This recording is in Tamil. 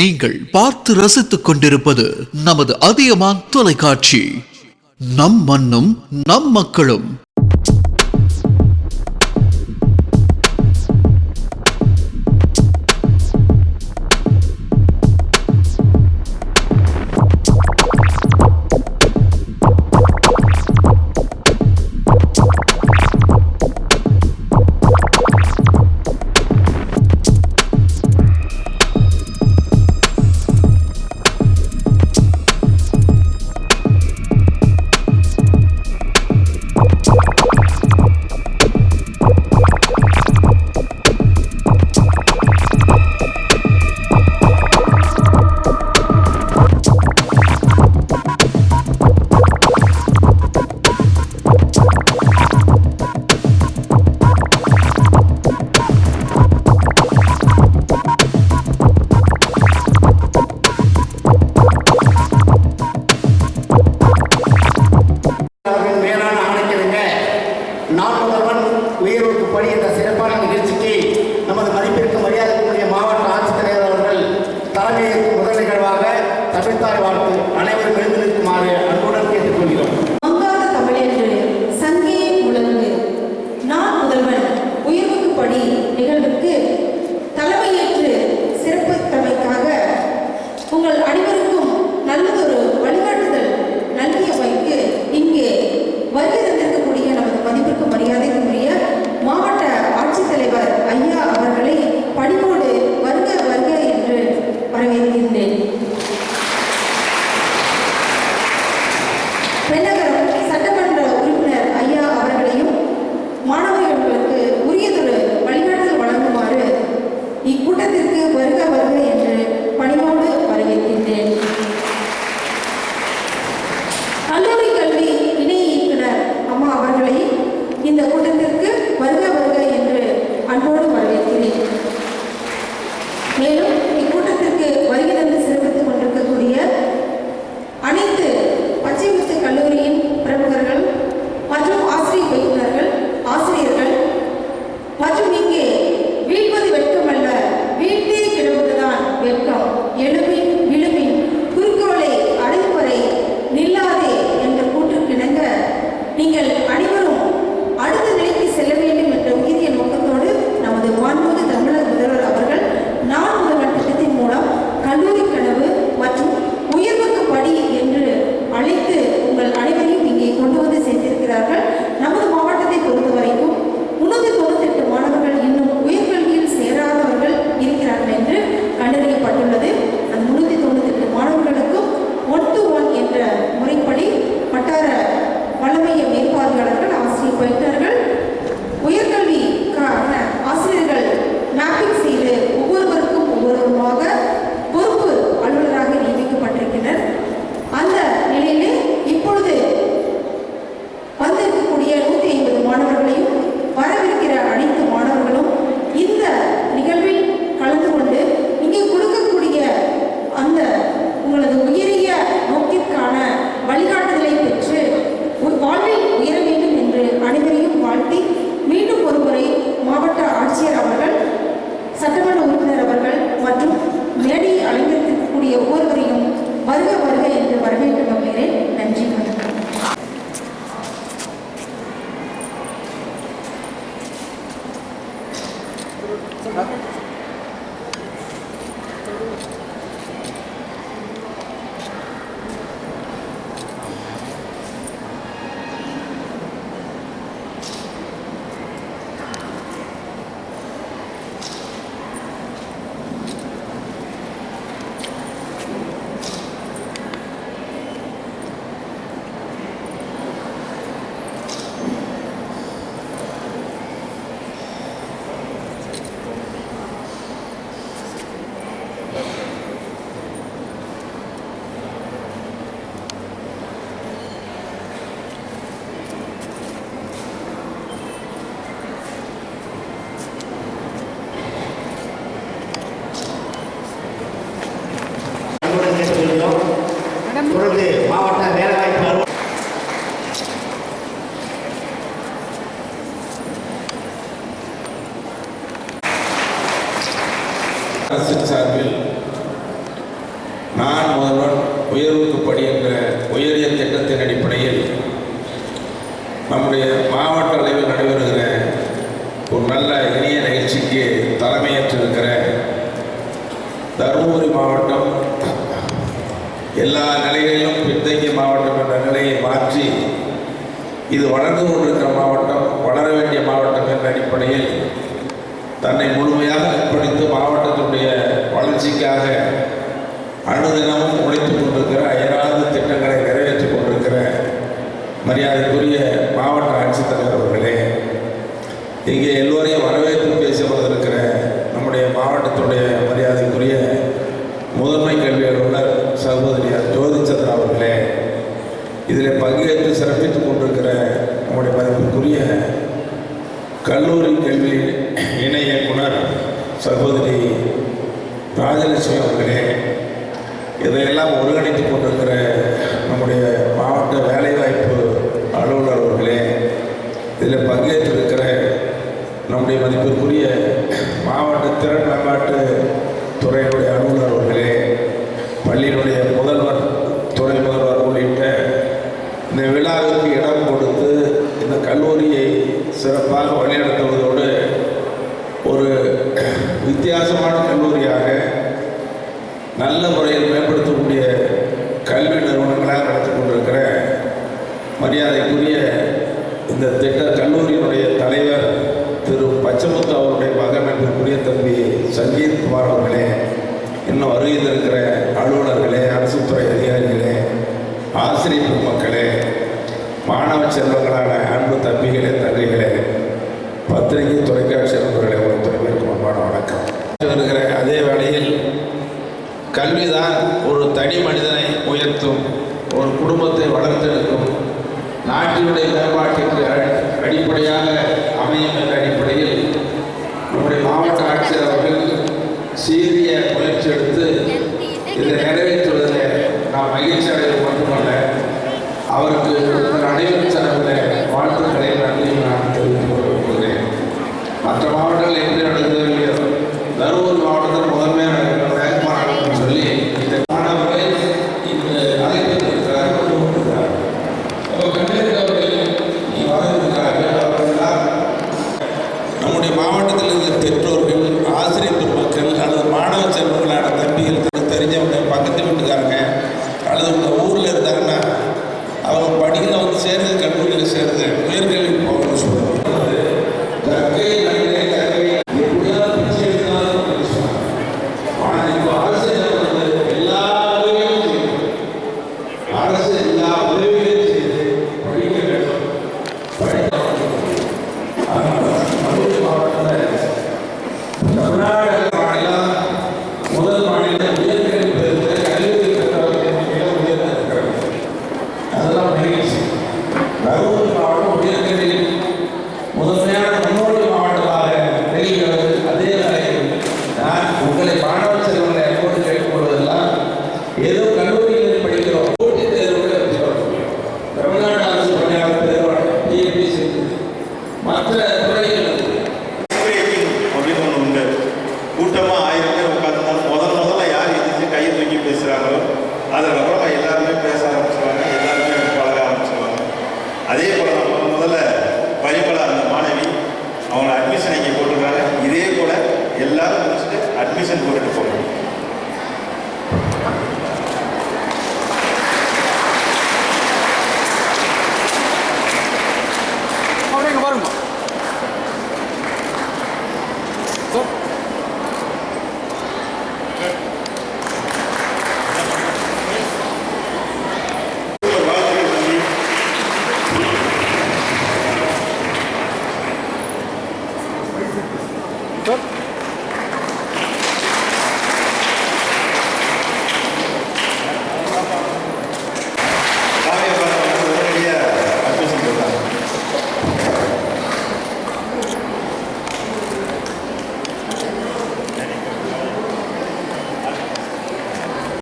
நீங்கள் பார்த்து ரசித்துக் கொண்டிருப்பது நமது அதியமான் தொலைக்காட்சி. நம் மண்ணும் நம் மக்களும். அவர்கள் மேலான ஆணைக்கிறங்க நான் முதல்வன் உயர்வுக்கு படி என்ற 자, பொழுது மாவட்ட வேலைவாய்ப்பு அரசின் சார்பில் நான் முதல்வன் உயர்வுக்கு படி என்ற உயரிய திட்டத்தின் அடிப்படையில் நம்முடைய மாவட்ட அளவில் நடைபெறுகிற ஒரு நல்ல இணைய எல்லா நிலைகளிலும் பின்தங்கிய மாவட்டம் என்ற நிலையை மாற்றி இது வளர்ந்து கொண்டிருக்கிற மாவட்டம் வளர வேண்டிய மாவட்டம் என்ற அடிப்படையில் தன்னை முழுமையாக அர்ப்பணித்து மாவட்டத்தினுடைய வளர்ச்சிக்காக அனுதினமும் உழைத்துக் கொண்டிருக்கிற அயராது திட்டங்களை நிறைவேற்றிக் கொண்டிருக்கிற மரியாதைக்குரிய மாவட்ட ஆட்சித்தலைவர் அவர்களே இங்கே எல்லோரையும் வரவேற்பு பேசி வந்திருக்கிற நம்முடைய மாவட்டத்துடைய மரியாதைக்குரிய சிறப்பாக வழிநடத்துவதோடு ஒரு வித்தியாசமான கல்லூரியாக நல்ல முறையில் மேம்படுத்தக்கூடிய கல்வி நிறுவனங்களாக நடத்தி கொண்டிருக்கிற மரியாதைக்குரிய இந்த திட்ட கல்லூரியினுடைய தலைவர் திரு பச்சமுத்து அவருடைய மகன் அன்பிற்குரிய தம்பி சங்கீத் குமார் அவர்களே இன்னும் வருகை இருக்கிற அலுவலர்களே அரசு துறை அதிகாரிகளே ஆசிரியர் மக்களே மாணவ செல்வங்களான அன்பு தம்பிகளே தங்கைகளே பத்திரிகை தொலைக்காட்சி நண்பர்களே ஒரு துறைமைக்கு முன்பான வணக்கம். வருகிற அதே வேளையில் கல்விதான் ஒரு தனி மனிதனை உயர்த்தும் ஒரு குடும்பத்தை வளர்த்தெடுக்கும் நாட்டினுடைய மேம்பாட்டிற்கு அடி- அடிப்படையாக அமையும் என்ற அடிப்படையில் நம்முடைய மாவட்ட ஆட்சியர் அவர்கள் சீரிய முயற்சி எடுத்து இதை நிறைவேற்றுவதில்